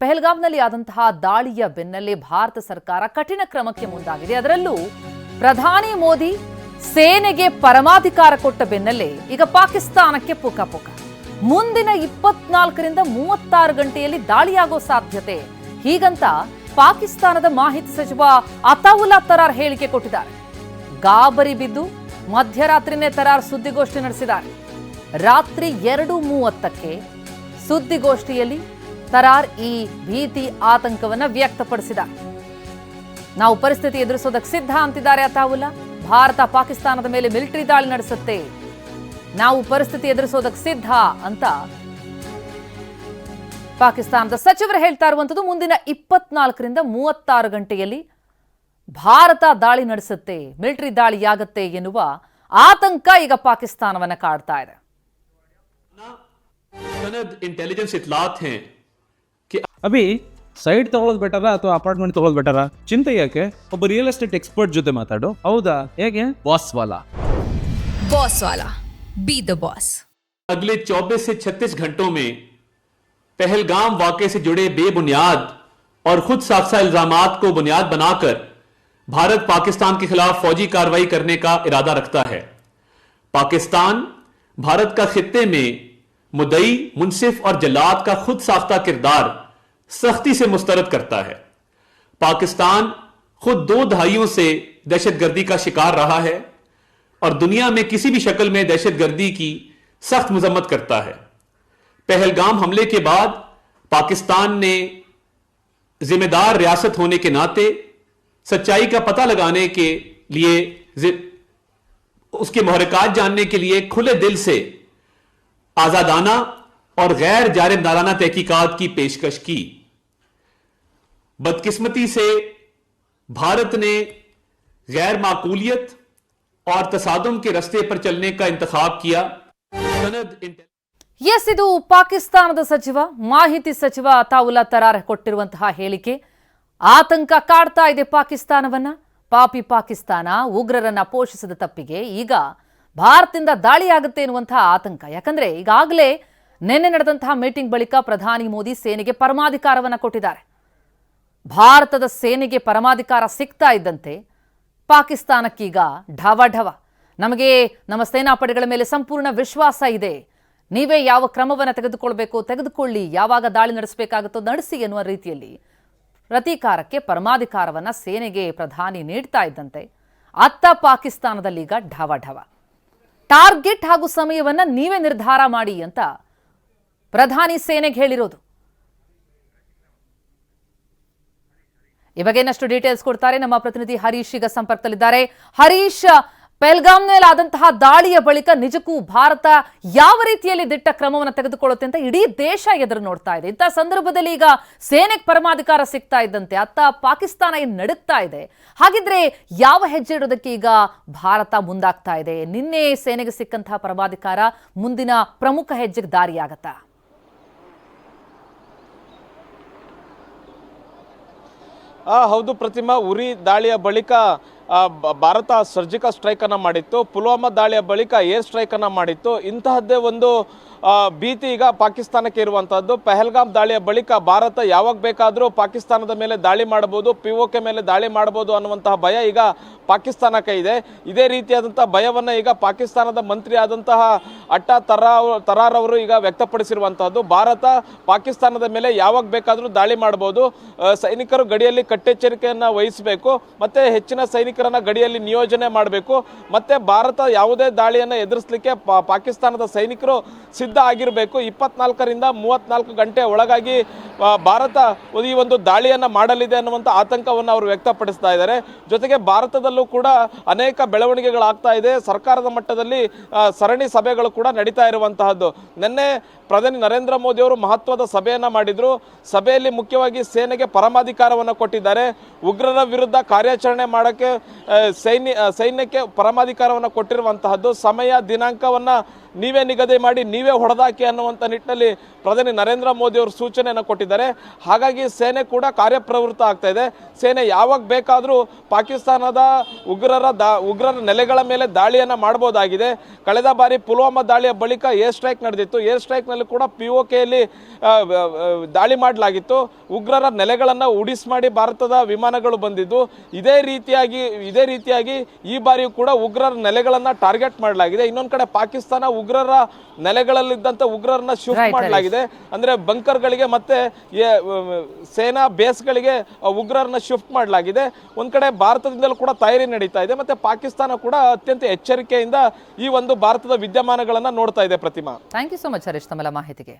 ಪೆಹಲ್ಗಾಮ್ನಲ್ಲಿ ಆದಂತಹ ದಾಳಿಯ ಬೆನ್ನಲ್ಲೇ ಭಾರತ ಸರ್ಕಾರ ಕಠಿಣ ಕ್ರಮಕ್ಕೆ ಮುಂದಾಗಿದೆ. ಅದರಲ್ಲೂ ಪ್ರಧಾನಿ ಮೋದಿ ಸೇನೆಗೆ ಪರಮಾಧಿಕಾರ ಕೊಟ್ಟ ಬೆನ್ನಲ್ಲೇ ಈಗ ಪಾಕಿಸ್ತಾನಕ್ಕೆ ಪುಕ ಪುಕ ಮುಂದಿನ ಇಪ್ಪತ್ನಾಲ್ಕರಿಂದ ಮೂವತ್ತಾರು ಗಂಟೆಯಲ್ಲಿ ದಾಳಿಯಾಗೋ ಸಾಧ್ಯತೆ. ಹೀಗಂತ ಪಾಕಿಸ್ತಾನದ ಮಾಹಿತಿ ಸಚಿವ ಅತಾವುಲ್ಲಾ ತರಾರ್ ಹೇಳಿಕೆ ಕೊಟ್ಟಿದ್ದಾರೆ. ಗಾಬರಿ ಬಿದ್ದು ಮಧ್ಯರಾತ್ರಿನೇ ತರಾರ್ ಸುದ್ದಿಗೋಷ್ಠಿ ನಡೆಸಿದ್ದಾರೆ. ರಾತ್ರಿ ಎರಡು ಮೂವತ್ತಕ್ಕೆ ಸುದ್ದಿಗೋಷ್ಠಿಯಲ್ಲಿ ತರಾರ್ ಈ ಭೀತಿ ಆತಂಕವನ್ನ ವ್ಯಕ್ತಪಡಿಸಿದ. ನಾವು ಪರಿಸ್ಥಿತಿ ಎದುರಿಸೋದಕ್ಕೆ ಸಿದ್ಧ ಅಂತಿದ್ದಾರೆ ಅತಾವುಲ್ಲ. ಭಾರತ ಪಾಕಿಸ್ತಾನದ ಮೇಲೆ ಮಿಲಿಟರಿ ದಾಳಿ ನಡೆಸುತ್ತೆ. ನಾವು ಪರಿಸ್ಥಿತಿ ಎದುರಿಸೋದಕ್ಕೆ ಸಿದ್ಧ ಅಂತ ಪಾಕಿಸ್ತಾನದ ಸಚಿವರು ಹೇಳ್ತಾ ಇರುವಂಥದ್ದು, ಮುಂದಿನ ಇಪ್ಪತ್ನಾಲ್ಕರಿಂದ ಮೂವತ್ತಾರು ಗಂಟೆಯಲ್ಲಿ ಭಾರತ ದಾಳಿ ನಡೆಸುತ್ತೆ, ಮಿಲಿಟರಿ ದಾಳಿಯಾಗತ್ತೆ ಎನ್ನುವ ಆತಂಕ ಈಗ ಪಾಕಿಸ್ತಾನವನ್ನ ಕಾಡ್ತಾ ಇದೆ. ಅಭಿ ಸೈಡ್ ತಗೊಳ್ಳೋದು ಬೆಟರಾ ಅಥವಾ ಅಪಾರ್ಟ್ಮೆಂಟ್ ತಗೊಳ್ಳೋದು ಬೆಟರಾ ಚಿಂತೆ ಯಾಕೆ ಒಬ್ಬ ರಿಯಲ್ ಎಸ್ಟೇಟ್ ಎಕ್ಸ್ಪರ್ಟ್ ಜೊತೆ ಮಾತಾಡು ಹೌದಾ ಹೇಗೆ ಬಾಸ್ ವಾಲಾ बॉस वाला बी द बॉस अगले 24 से 36 घंटों में पहलगाम वाकये से जुड़े बेबुनियाद और खुद साफसा इल्जामात को बुनियाद बनाकर भारत पाकिस्तान के खिलाफ फौजी कार्रवाई करने का इरादा रखता है पाकिस्तान भारत का खित्ते में मुदई मुनसिफ और जल्लाद का खुद साख्ता किरदार सख्ती से मुस्तरद करता है। पाकिस्तान खुद दो दहाइयों से दहशतगर्दी का शिकार रहा है और दुनिया में किसी भी शक्ल में दहशतगर्दी की सख्त मजम्मत करता है। पहलगाम हमले के बाद पाकिस्तान ने जिम्मेदार रियासत होने के नाते सच्चाई का पता लगाने के लिए उसके महरकात जानने के लिए खुले दिल से आजादाना और गैर जारबदाराना तहकीकात की पेशकश की। बदकिस्मती से भारत ने गैर माकूलियत और तसादम के रस्ते पर चलने का इंतखाब किया सनद इंटेल- ಎಸ್ ಇದು ಪಾಕಿಸ್ತಾನದ ಸಚಿವ ಮಾಹಿತಿ ಸಚಿವ ಅತಾವುಲ್ಲಾ ತರಾರ್ ಕೊಟ್ಟಿರುವಂತಹ ಹೇಳಿಕೆ ಆತಂಕ ಕಾಡ್ತಾ ಇದೆ ಪಾಕಿಸ್ತಾನವನ್ನ ಪಾಪಿ ಪಾಕಿಸ್ತಾನ ಉಗ್ರರನ್ನ ಪೋಷಿಸಿದ ತಪ್ಪಿಗೆ ಈಗ ಭಾರತದಿಂದ ದಾಳಿಯಾಗುತ್ತೆ ಎನ್ನುವಂತಹ ಆತಂಕ ಯಾಕಂದ್ರೆ ಈಗಾಗಲೇ ನಿನ್ನೆ ನಡೆದಂತಹ ಮೀಟಿಂಗ್ ಬಳಿಕ ಪ್ರಧಾನಿ ಮೋದಿ ಸೇನೆಗೆ ಪರಮಾಧಿಕಾರವನ್ನ ಕೊಟ್ಟಿದ್ದಾರೆ ಭಾರತದ ಸೇನೆಗೆ ಪರಮಾಧಿಕಾರ ಸಿಗ್ತಾ ಇದ್ದಂತೆ ಪಾಕಿಸ್ತಾನಕ್ಕೀಗ ಢವ ಢವ ನಮಗೆ ನಮ್ಮ ಸೇನಾಪಡೆಗಳ ಮೇಲೆ ಸಂಪೂರ್ಣ ವಿಶ್ವಾಸ ಇದೆ. ನೀವೇ ಯಾವ ಕ್ರಮವನ್ನು ತೆಗೆದುಕೊಳ್ಬೇಕು, ತೆಗೆದುಕೊಳ್ಳಿ, ಯಾವಾಗ ದಾಳಿ ನಡೆಸಬೇಕಾಗುತ್ತೋ ನಡೆಸಿ ಎನ್ನುವ ರೀತಿಯಲ್ಲಿ ಪ್ರತೀಕಾರಕ್ಕೆ ಪರಮಾಧಿಕಾರವನ್ನ ಸೇನೆಗೆ ಪ್ರಧಾನಿ ನೀಡ್ತಾ ಇದ್ದಂತೆ. ಅತ್ತ ಪಾಕಿಸ್ತಾನದಲ್ಲೀಗ ಢವ ಢವ ಟಾರ್ಗೆಟ್ ಹಾಗೂ ಸಮಯವನ್ನ ನೀವೇ ನಿರ್ಧಾರ ಮಾಡಿ ಅಂತ ಪ್ರಧಾನಿ ಸೇನೆಗೆ ಹೇಳಿರೋದು. ಈ ಬಗ್ಗೆ ಇನ್ನಷ್ಟು ಡೀಟೇಲ್ಸ್ ಕೊಡ್ತಾರೆ? ನಮ್ಮ ಪ್ರತಿನಿಧಿ ಹರೀಶ್ ಈಗ ಸಂಪರ್ಕದಲ್ಲಿದ್ದಾರೆ. ಹರೀಶ್ ಆದಂತಹ ದಾಳಿಯ ಬಳಿಕ ನಿಜಕ್ಕೂ ಭಾರತ ಯಾವ ರೀತಿಯಲ್ಲಿ ದಿಟ್ಟ ಕ್ರಮವನ್ನು ತೆಗೆದುಕೊಳ್ಳುತ್ತೆ ಅಂತ ಇಡೀ ದೇಶ ಎದುರು ನೋಡ್ತಾ ಇದೆ. ಇಂಥ ಸಂದರ್ಭದಲ್ಲಿ ಈಗ ಸೇನೆಗೆ ಪರಮಾಧಿಕಾರ ಸಿಗ್ತಾ ಇದ್ದಂತೆ, ಅತ್ತ ಪಾಕಿಸ್ತಾನ ಏನು ನಡುಕ್ತಾ ಇದೆ? ಹಾಗಿದ್ರೆ ಯಾವ ಹೆಜ್ಜೆ ಇಡೋದಕ್ಕೆ ಈಗ ಭಾರತ ಮುಂದಾಗ್ತಾ ಇದೆ? ನಿನ್ನೆ ಸೇನೆಗೆ ಸಿಕ್ಕಂತಹ ಪರಮಾಧಿಕಾರ ಮುಂದಿನ ಪ್ರಮುಖ ಹೆಜ್ಜೆಗೆ ದಾರಿಯಾಗತ್ತಾ? ಹೌದು ಪ್ರತಿಮಾ, ಉರಿ ದಾಳಿಯ ಬಳಿಕ ಭಾರತ ಸರ್ಜಿಕಲ್ ಸ್ಟ್ರೈಕನ್ನು ಮಾಡಿತ್ತು, ಪುಲ್ವಾಮಾ ದಾಳಿಯ ಬಳಿಕ ಏರ್ ಸ್ಟ್ರೈಕನ್ನು ಮಾಡಿತ್ತು. ಇಂತಹದ್ದೇ ಒಂದು ಭೀತಿ ಈಗ ಪಾಕಿಸ್ತಾನಕ್ಕೆ ಇರುವಂತಹದ್ದು. ಪೆಹಲ್ಗಾಮ್ ದಾಳಿಯ ಬಳಿಕ ಭಾರತ ಯಾವಾಗ ಬೇಕಾದರೂ ಪಾಕಿಸ್ತಾನದ ಮೇಲೆ ದಾಳಿ ಮಾಡಬಹುದು ಪಿ ಮೇಲೆ ದಾಳಿ ಮಾಡಬಹುದು ಅನ್ನುವಂತಹ ಭಯ ಈಗ ಪಾಕಿಸ್ತಾನಕ್ಕೆ ಇದೆ. ಇದೇ ರೀತಿಯಾದಂತಹ ಭಯವನ್ನು ಈಗ ಪಾಕಿಸ್ತಾನದ ಮಂತ್ರಿ ಆದಂತಹ ಅಟ್ಟಾ ತರಾ ತರಾರ್ ಅವರು ಈಗ ವ್ಯಕ್ತಪಡಿಸಿರುವಂತಹದ್ದು. ಭಾರತ ಪಾಕಿಸ್ತಾನದ ಮೇಲೆ ಯಾವಾಗ ಬೇಕಾದರೂ ದಾಳಿ ಮಾಡಬಹುದು. ಸೈನಿಕರು ಗಡಿಯಲ್ಲಿ ಕಟ್ಟೆಚ್ಚರಿಕೆಯನ್ನು ವಹಿಸಬೇಕು, ಮತ್ತೆ ಹೆಚ್ಚಿನ ಸೈನಿಕರನ್ನ ಗಡಿಯಲ್ಲಿ ನಿಯೋಜನೆ ಮಾಡಬೇಕು, ಮತ್ತೆ ಭಾರತ ಯಾವುದೇ ದಾಳಿಯನ್ನ ಎದುರಿಸಲಿಕ್ಕೆ ಪಾಕಿಸ್ತಾನದ ಸೈನಿಕರು ಸಿದ್ಧ ಆಗಿರಬೇಕು, ಇಪ್ಪತ್ನಾಲ್ಕರಿಂದ ಮೂವತ್ನಾಲ್ಕು ಗಂಟೆ ಒಳಗಾಗಿ ಭಾರತ ಈ ಒಂದು ದಾಳಿಯನ್ನು ಮಾಡಲಿದೆ ಅನ್ನುವಂಥ ಆತಂಕವನ್ನು ಅವರು ವ್ಯಕ್ತಪಡಿಸ್ತಾ ಇದ್ದಾರೆ. ಜೊತೆಗೆ ಭಾರತದಲ್ಲೂ ಕೂಡ ಅನೇಕ ಬೆಳವಣಿಗೆಗಳಾಗ್ತಾ ಇದೆ. ಸರ್ಕಾರದ ಮಟ್ಟದಲ್ಲಿ ಸರಣಿ ಸಭೆಗಳು ಕೂಡ ನಡೀತಾ ಇರುವಂತಹದ್ದು. ನಿನ್ನೆ ಪ್ರಧಾನಿ ನರೇಂದ್ರ ಮೋದಿ ಅವರು ಮಹತ್ವದ ಸಭೆಯನ್ನು ಮಾಡಿದರು. ಸಭೆಯಲ್ಲಿ ಮುಖ್ಯವಾಗಿ ಸೇನೆಗೆ ಪರಮಾಧಿಕಾರವನ್ನು ಕೊಟ್ಟಿದ್ದಾರೆ. ಉಗ್ರರ ವಿರುದ್ಧ ಕಾರ್ಯಾಚರಣೆ ಮಾಡೋಕ್ಕೆ ಸೈನ್ಯ ಸೈನ್ಯಕ್ಕೆ ಪರಮಾಧಿಕಾರವನ್ನು ಕೊಟ್ಟಿರುವಂತಹದ್ದು. ಸಮಯ, ದಿನಾಂಕವನ್ನ ನೀವೇ ನಿಗದಿ ಮಾಡಿ ನೀವೇ ಹೊಡೆದಾಕಿ ಅನ್ನುವಂಥ ನಿಟ್ಟಿನಲ್ಲಿ ಪ್ರಧಾನಿ ನರೇಂದ್ರ ಮೋದಿ ಅವರು ಸೂಚನೆಯನ್ನು ಕೊಟ್ಟಿದ್ದಾರೆ. ಹಾಗಾಗಿ ಸೇನೆ ಕೂಡ ಕಾರ್ಯಪ್ರವೃತ್ತ ಆಗ್ತಾ ಇದೆ. ಸೇನೆ ಯಾವಾಗ ಬೇಕಾದರೂ ಪಾಕಿಸ್ತಾನದ ಉಗ್ರರ ದಾ, ಉಗ್ರರ ನೆಲೆಗಳ ಮೇಲೆ ದಾಳಿಯನ್ನು ಮಾಡಬಹುದಾಗಿದೆ ಕಳೆದ ಬಾರಿ ಪುಲ್ವಾಮಾ ದಾಳಿಯ ಬಳಿಕ ಏರ್ ಸ್ಟ್ರೈಕ್ ನಡೆದಿತ್ತು. ಏರ್ ಸ್ಟ್ರೈಕ್ನಲ್ಲಿ ಕೂಡ ಪಿ ಒ ಕೆಯಲ್ಲಿ ದಾಳಿ ಮಾಡಲಾಗಿತ್ತು. ಉಗ್ರರ ನೆಲೆಗಳನ್ನು ಉಡಿಸ್ ಮಾಡಿ ಭಾರತದ ವಿಮಾನಗಳು ಬಂದಿದ್ದು. ಇದೇ ರೀತಿಯಾಗಿ ಇದೇ ರೀತಿಯಾಗಿ ಈ ಬಾರಿಯೂ ಕೂಡ ಉಗ್ರರ ನೆಲೆಗಳನ್ನು ಟಾರ್ಗೆಟ್ ಮಾಡಲಾಗಿದೆ. ಇನ್ನೊಂದು ಕಡೆ ಪಾಕಿಸ್ತಾನ ಉಗ್ರರ ನೆಲೆಗಳಲ್ಲಿದ್ದಂಥ ಉಗ್ರರನ್ನ ಶಿಫ್ಟ್ ಮಾಡಲಾಗಿದೆ. ಅಂದ್ರೆ ಬಂಕರ್ಗಳಿಗೆ ಮತ್ತೆ ಸೇನಾ ಬೇಸ್ಗಳಿಗೆ ಉಗ್ರರನ್ನ ಶಿಫ್ಟ್ ಮಾಡಲಾಗಿದೆ. ಒಂದ್ ಕಡೆ ಭಾರತದಿಂದಲೂ ಕೂಡ ತಯಾರಿ ನಡೀತಾ ಇದೆ ಮತ್ತೆ ಪಾಕಿಸ್ತಾನ ಕೂಡ ಅತ್ಯಂತ ಎಚ್ಚರಿಕೆಯಿಂದ ಈ ಒಂದು ಭಾರತದ ವಿದ್ಯಮಾನಗಳನ್ನ ನೋಡ್ತಾ ಇದೆ Pratima. Thank you so much Harish ತಮ್ಮಲ ಮಾಹಿತಿಗೆ.